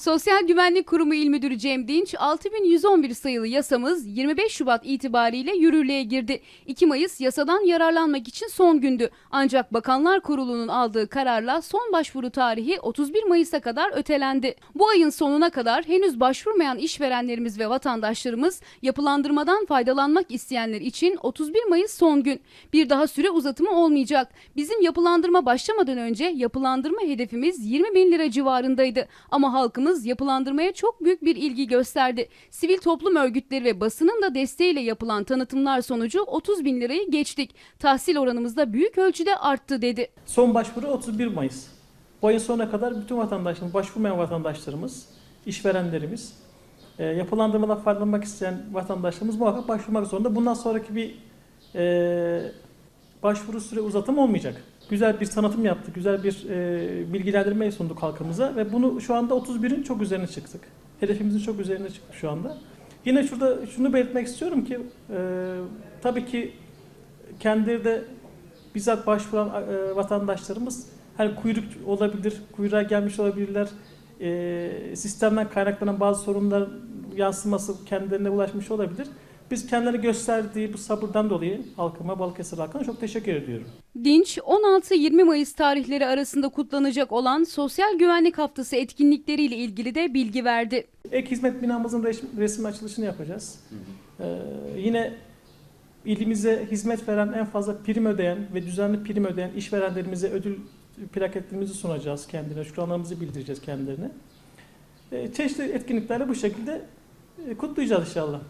Sosyal Güvenlik Kurumu İl Müdürü Cem Dinç, 6111 sayılı yasamız 25 Şubat itibariyle yürürlüğe girdi. 2 Mayıs yasadan yararlanmak için son gündü. Ancak Bakanlar Kurulu'nun aldığı kararla son başvuru tarihi 31 Mayıs'a kadar ötelendi. Bu ayın sonuna kadar henüz başvurmayan işverenlerimiz ve vatandaşlarımız yapılandırmadan faydalanmak isteyenler için 31 Mayıs son gün. Bir daha süre uzatımı olmayacak. Bizim yapılandırma başlamadan önce yapılandırma hedefimiz 20 bin lira civarındaydı. Ama halkımız yapılandırmaya çok büyük bir ilgi gösterdi. Sivil toplum örgütleri ve basının da desteğiyle yapılan tanıtımlar sonucu 30 bin lirayı geçtik. Tahsil oranımız da büyük ölçüde arttı dedi. Son başvuru 31 Mayıs. Bu ayın sonuna kadar bütün vatandaşlarımız, başvurmayan vatandaşlarımız, işverenlerimiz, e, yapılandırmadan faydalanmak isteyen vatandaşlarımız muhakkak başvurmak zorunda. Bundan sonraki bir e, başvuru süre uzatım olmayacak. Güzel bir tanıtım yaptık, güzel bir e, bilgilendirme sunduk halkımıza ve bunu şu anda 31'in çok üzerine çıktık. Hedefimizin çok üzerine çıktık şu anda. Yine şurada şunu belirtmek istiyorum ki e, tabii ki kendileri de bizzat başvuran e, vatandaşlarımız hani kuyruk olabilir, kuyruğa gelmiş olabilirler. E, sistemden kaynaklanan bazı sorunlar yansıması kendilerine ulaşmış olabilir. Biz kendilerine gösterdiği bu sabırdan dolayı halkıma, Balıkesir halkına çok teşekkür ediyorum. Dinç, 16-20 Mayıs tarihleri arasında kutlanacak olan Sosyal Güvenlik Haftası etkinlikleriyle ilgili de bilgi verdi. Ek hizmet binamızın resim, resim açılışını yapacağız. Ee, yine ilimize hizmet veren en fazla prim ödeyen ve düzenli prim ödeyen işverenlerimize ödül plaketlerimizi sunacağız kendilerine. Şükranlarımızı bildireceğiz kendilerine. Ee, çeşitli etkinliklerle bu şekilde e, kutlayacağız inşallah.